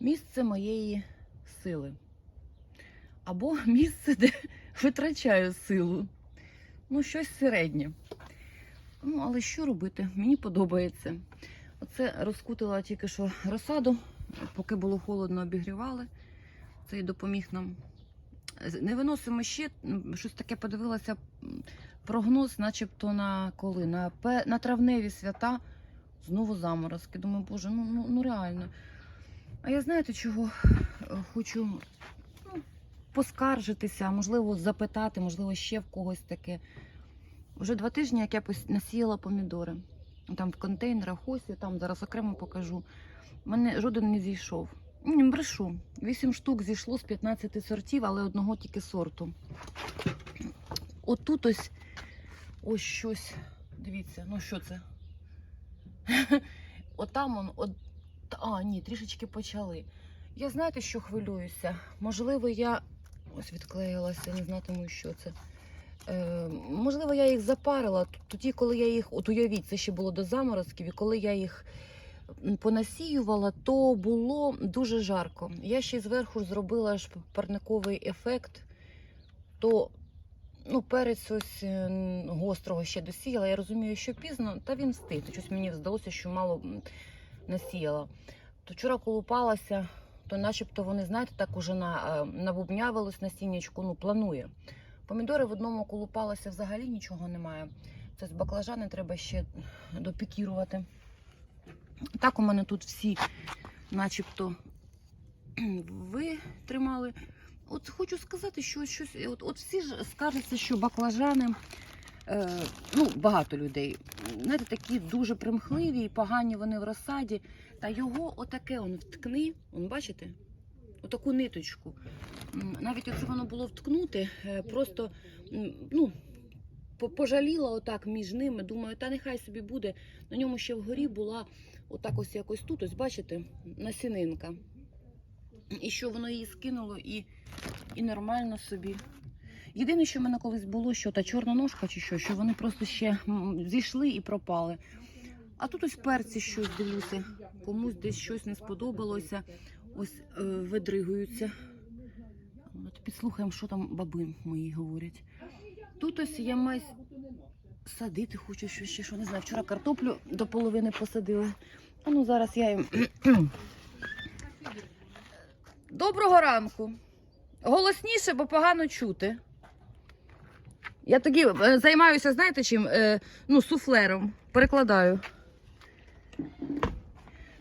місце моєї сили. Або місце, де витрачаю силу. Ну, щось середнє. Ну, але що робити? Мені подобається. Оце розкутила тільки що розсаду, поки було холодно, обігрівали. Це і допоміг нам. Не виносимо ще, щось таке подивилася. Прогноз, начебто на коли? На, на травневі свята знову заморозки. Думаю, боже, ну, ну, ну реально. А я знаєте, чого е, хочу ну, поскаржитися, можливо, запитати, можливо, ще в когось таке. Вже два тижні, як я насіяла помідори. Там в контейнерах, ось я там зараз окремо покажу. У мене жоден не зійшов. Ні, брешу. Вісім штук зійшло з 15 сортів, але одного тільки сорту. Отут ось ось щось. Дивіться, ну що це? Отам от, а, ні, трішечки почали. Я знаєте, що хвилююся? Можливо, я ось відклеїлася, не знатиму, що це. Е, можливо, я їх запарила тоді, коли я їх, от уявіть, це ще було до заморозків, і коли я їх понасіювала, то було дуже жарко. Я ще зверху зробила ж парниковий ефект, то ну, перець ось е, гострого ще досіяла. Я розумію, що пізно, та він встиг. Щось мені здалося, що мало насіяла. То вчора колупалася, то начебто вони, знаєте, так уже на, е, набубнявилось насіннячку, ну, планує. Помідори в одному колупалося взагалі нічого немає. Це з баклажани треба ще допікірувати. Так у мене тут всі начебто витримали. От хочу сказати, що щось, от, от всі ж скажуться, що баклажани, ну, багато людей, знаєте, такі дуже примхливі і погані вони в розсаді. Та його отаке он вткни, он бачите? Отаку ниточку. Навіть якщо воно було вткнути, е, просто ну, пожаліла отак між ними. Думаю, та нехай собі буде. На ньому ще вгорі була отак ось якось тут, ось бачите, насінинка. І що воно її скинуло і, і нормально собі. Єдине, що в мене колись було, що та чорна ножка чи що, що вони просто ще зійшли і пропали. А тут ось перці щось дивлюся. Комусь десь щось не сподобалося. Ось е, видригуються. От підслухаємо, що там баби мої говорять. Тут ось я маю садити хочу що ще, що не знаю. Вчора картоплю до половини посадили. А ну зараз я їм. Доброго ранку. Голосніше, бо погано чути. Я тоді е, займаюся, знаєте чим? Е, ну, суфлером. Перекладаю.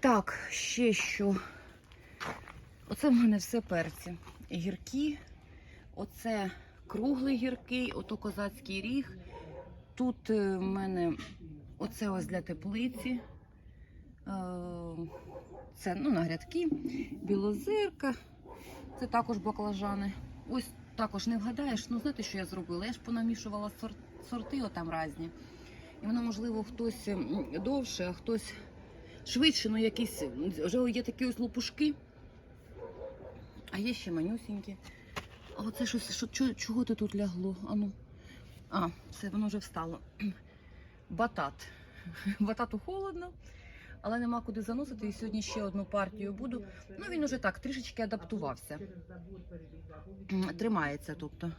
Так, ще що. Оце в мене все перці. Гіркі. Оце круглий гіркий, ото козацький ріг. Тут е, в мене оце ось для теплиці. Це ну, на грядки, білозирка. Це також баклажани. Ось також не вгадаєш. Ну, знаєте, що я зробила? Я ж понамішувала сорт, сорти отам різні. І воно, можливо, хтось довше, а хтось швидше, ну якісь вже є такі ось лопушки. А є ще манюсінькі. А оце щось, що, чого, чого ти тут лягло? Ану. А, все, воно вже встало. Батат. Батату холодно, але нема куди заносити. І сьогодні ще одну партію буду. Ну, він уже так трішечки адаптувався. Тримається, тобто.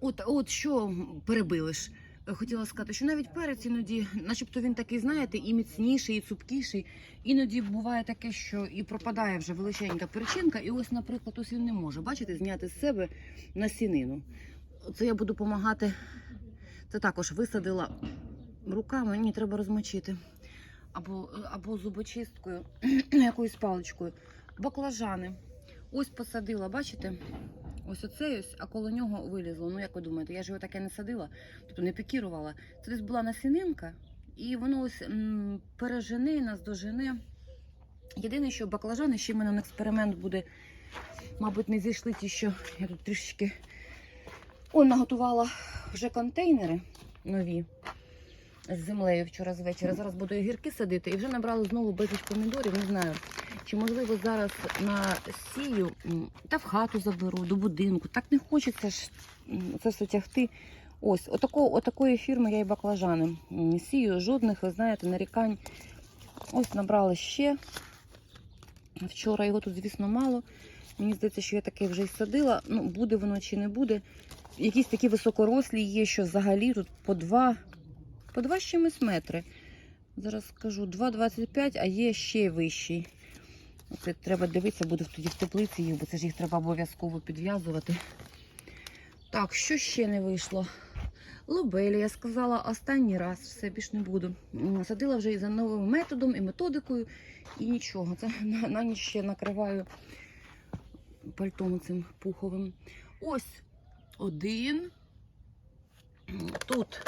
От, от що перебили ж. Хотіла сказати, що навіть перець іноді, начебто він такий, знаєте, і міцніший, і цупкіший. Іноді буває таке, що і пропадає вже величенька перчинка, і ось, наприклад, ось він не може, бачите, зняти з себе насінину. Це я буду допомагати. Це також висадила руками, ні, треба розмочити. Або, або зубочисткою, якоюсь паличкою. Баклажани. Ось посадила, бачите? Ось оцей ось, а коло нього вилізло. Ну, як ви думаєте, я ж його таке не садила, тобто не пікірувала. Це десь була насінинка, і воно ось м, пережене, наздожене. Єдине, що баклажани, ще в мене на експеримент буде, мабуть, не зійшли ті, що я тут трішечки О, наготувала вже контейнери нові з землею вчора з вечора. Зараз буду огірки садити і вже набрала знову безліч помідорів. Не знаю, чи можливо зараз на сію та в хату заберу, до будинку. Так не хочеться ж це все тягти. Ось, отако, отакої фірми я і баклажани сію. Жодних, ви знаєте, нарікань. Ось набрала ще. Вчора його тут, звісно, мало. Мені здається, що я таке вже й садила. Ну, буде воно чи не буде. Якісь такі високорослі є, що взагалі тут по 2, по 2 з чимось метри. Зараз скажу 2,25, а є ще вищий. Оце треба дивитися, буду тоді в теплиці їх, бо це ж їх треба обов'язково підв'язувати. Так, що ще не вийшло? Лобелі, я сказала останній раз, все більш не буду. Садила вже і за новим методом, і методикою, і нічого. Це на, на ніч ще накриваю пальтом цим пуховим. Ось один. Тут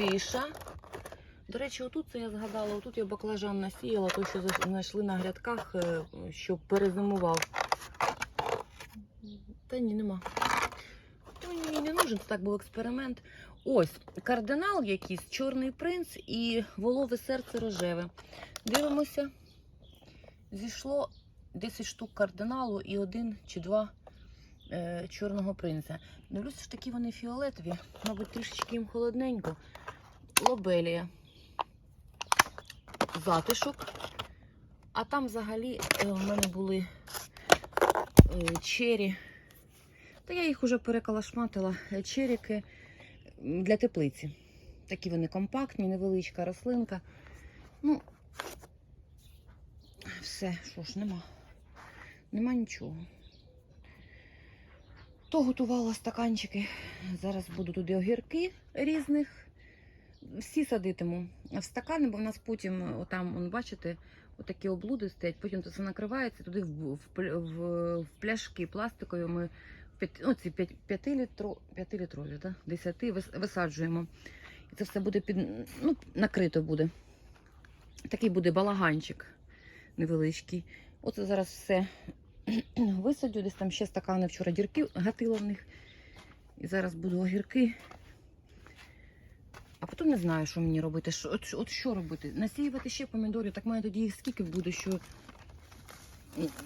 тиша. До речі, отут це я згадала, отут я баклажан насіяла, той, що знайшли на грядках, е, що перезимував. Та ні, нема. Мені не нужен, це так був експеримент. Ось, кардинал якийсь, чорний принц і волове серце рожеве. Дивимося, зійшло 10 штук кардиналу і один чи два е, чорного принця. Дивлюся, що такі вони фіолетові, мабуть, трішечки їм холодненько. Лобелія. Затишок. А там взагалі е, в мене були е, чері. Та я їх уже перекалашматила. Е, Черіки для теплиці. Такі вони компактні, невеличка рослинка. Ну, все, що ж, нема. Нема нічого. То готувала стаканчики. Зараз буду туди огірки різних. Всі садитиму в стакани, бо в нас потім, е, отам, он, бачите, отакі облуди стоять, потім це накривається, туди в, в, в, в пляшки пластикові ми ну, ці 5 літро, 5 літрові, да? 10 висаджуємо. І це все буде під, ну, накрито буде. Такий буде балаганчик невеличкий. Оце зараз все висадю, десь там ще стакани вчора дірки гатила в них. І зараз буду огірки. А потім не знаю, що мені робити. От, от що робити? Насіювати ще помідорів, так має тоді їх скільки буде, що,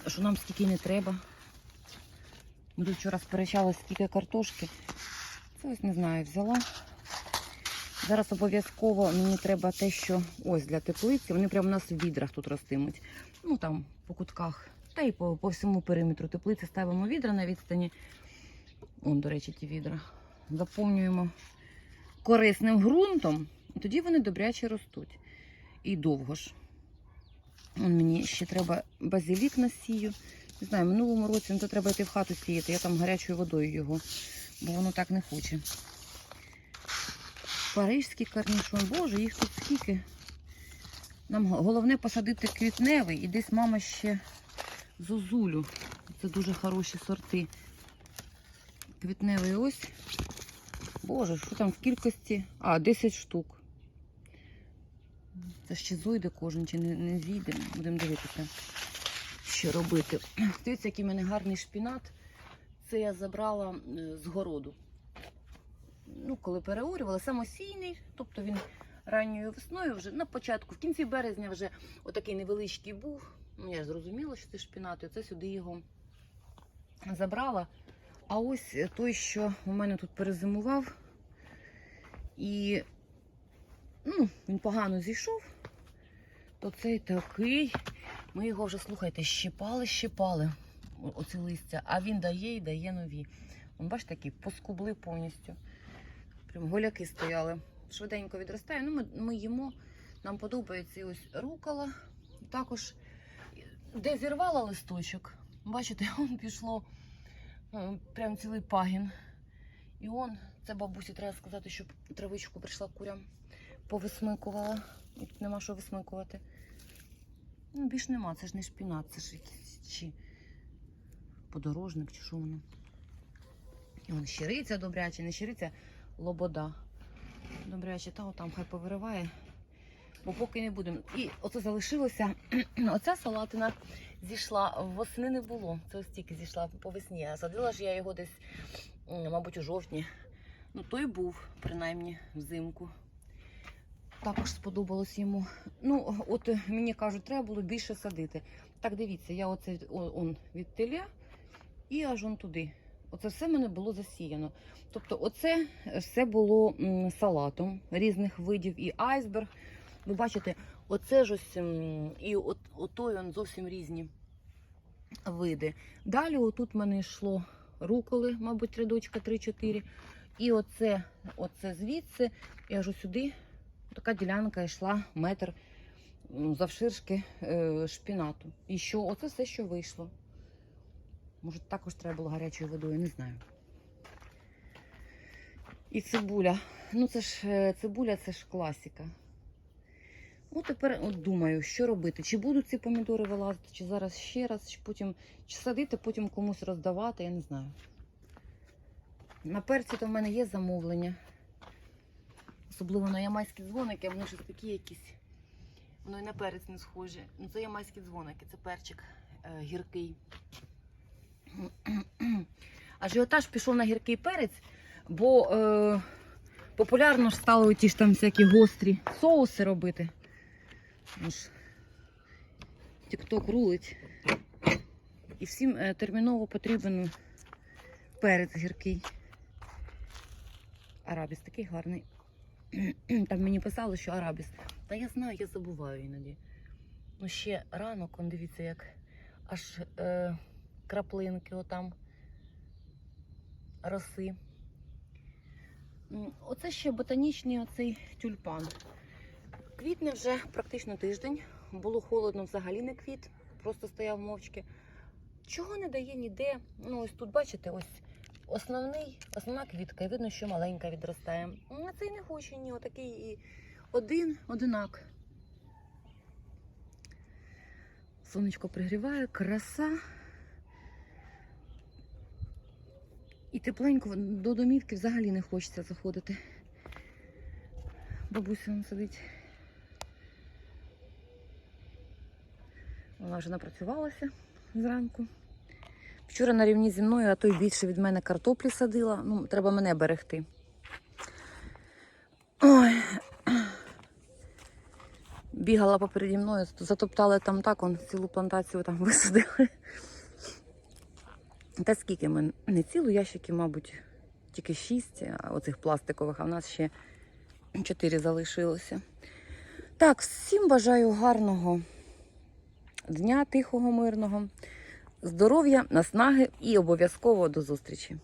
що нам скільки не треба. Ми тут вчора сперечалися, скільки картошки. Це ось не знаю, взяла. Зараз обов'язково мені треба те, що ось для теплиці. Вони прямо у нас в відрах тут ростимуть. Ну там по кутках. Та й по, по всьому периметру теплиці ставимо відра на відстані. Вон, до речі, ті відра. Заповнюємо корисним ґрунтом, тоді вони добряче ростуть. І довго ж. Вон мені ще треба базилік насію. Не знаю, минулому році ну, то треба йти в хату сіяти. Я там гарячою водою його, бо воно так не хоче. Парижський корнішон, боже, їх тут скільки. Нам головне посадити квітневий і десь мама ще зозулю. Це дуже хороші сорти. Квітневий ось. Боже, що там в кількості? А, 10 штук. Це ще зойде кожен, чи не, не зійде. Будемо дивитися, що робити. Дивіться, який в мене гарний шпінат. Це я забрала е, з городу. Ну, коли переорювала, самосійний, тобто він ранньою весною вже на початку, в кінці березня вже отакий невеличкий був. Ну, я ж зрозуміла, що це шпінат, і це сюди його забрала. А ось той, що у мене тут перезимував, і ну, він погано зійшов, то цей такий. Ми його вже, слухайте, щипали, щипали оці листя, а він дає і дає нові. Вон, бачите, такі поскубли повністю. Прям голяки стояли. Швиденько відростає. Ну, ми, ми їмо. Нам подобається і ось рукола. Також де зірвала листочок, бачите, он пішло е, прям цілий пагін. І он, це бабусі треба сказати, щоб травичку прийшла курям, повисмикувала. І тут нема що висмикувати. Ну, більш нема, це ж не шпінат, це ж якийсь чи подорожник, чи що воно. І Вон щириця добряче, не щириця, лобода. Добряче, та отам хай повириває. Бо поки не будемо. І оце залишилося. Оця салатина зійшла, восени не було. Це ось тільки зійшла по весні. А садила ж я його десь, мабуть, у жовтні. Ну, той був, принаймні, взимку. Також сподобалось йому. Ну, от мені кажуть, треба було більше садити. Так, дивіться, я оце он від теля і аж он туди. Оце все мене було засіяно. Тобто, оце все було салатом різних видів і айсберг. Ви бачите, оце ж ось і от, отой он зовсім різні види. Далі отут в мене йшло руколи, мабуть, рядочка 3-4. І оце, оце звідси, і аж сюди така ділянка йшла метр завширшки е, шпінату. І що оце все, що вийшло. Може, також треба було гарячою водою, не знаю. І цибуля. Ну, це ж е, цибуля, це ж класика. От тепер от думаю, що робити. Чи будуть ці помідори вилазити, чи зараз ще раз, чи потім чи садити, потім комусь роздавати, я не знаю. На перці то в мене є замовлення. Особливо на ямайські дзвоники, вони ж такі якісь. Воно і на перець не схоже. Ну, це ямайські дзвоники, це перчик е, гіркий. Ажіотаж пішов на гіркий перець, бо е, популярно ж стало ті ж там всякі гострі соуси робити. Ну ж, Тік-ток рулить. І всім е, терміново потрібен перець гіркий. Арабіс такий гарний. Там мені писали, що арабіс. Та я знаю, я забуваю іноді. Ну ще ранок, он дивіться, як аж е, краплинки отам роси. Оце ще ботанічний оцей тюльпан. Квітне вже практично тиждень. Було холодно, взагалі не квіт, просто стояв мовчки. Чого не дає ніде? Ну, ось тут, бачите, ось основний, основна квітка, і видно, що маленька відростає. Ну, А цей не хоче ні, отакий і один одинак. Сонечко пригріває, краса. І тепленько до домівки взагалі не хочеться заходити. Бабуся сидить. Вона вже напрацювалася зранку. Вчора на рівні зі мною, а то й більше від мене картоплі садила. Ну, треба мене берегти. Ой. Бігала попереді мною, затоптали там так, он цілу плантацію там висадили. Та скільки ми? Не цілу ящики, мабуть, тільки шість оцих пластикових, а в нас ще чотири залишилося. Так, всім бажаю гарного дня, тихого, мирного, здоров'я, наснаги і обов'язково до зустрічі.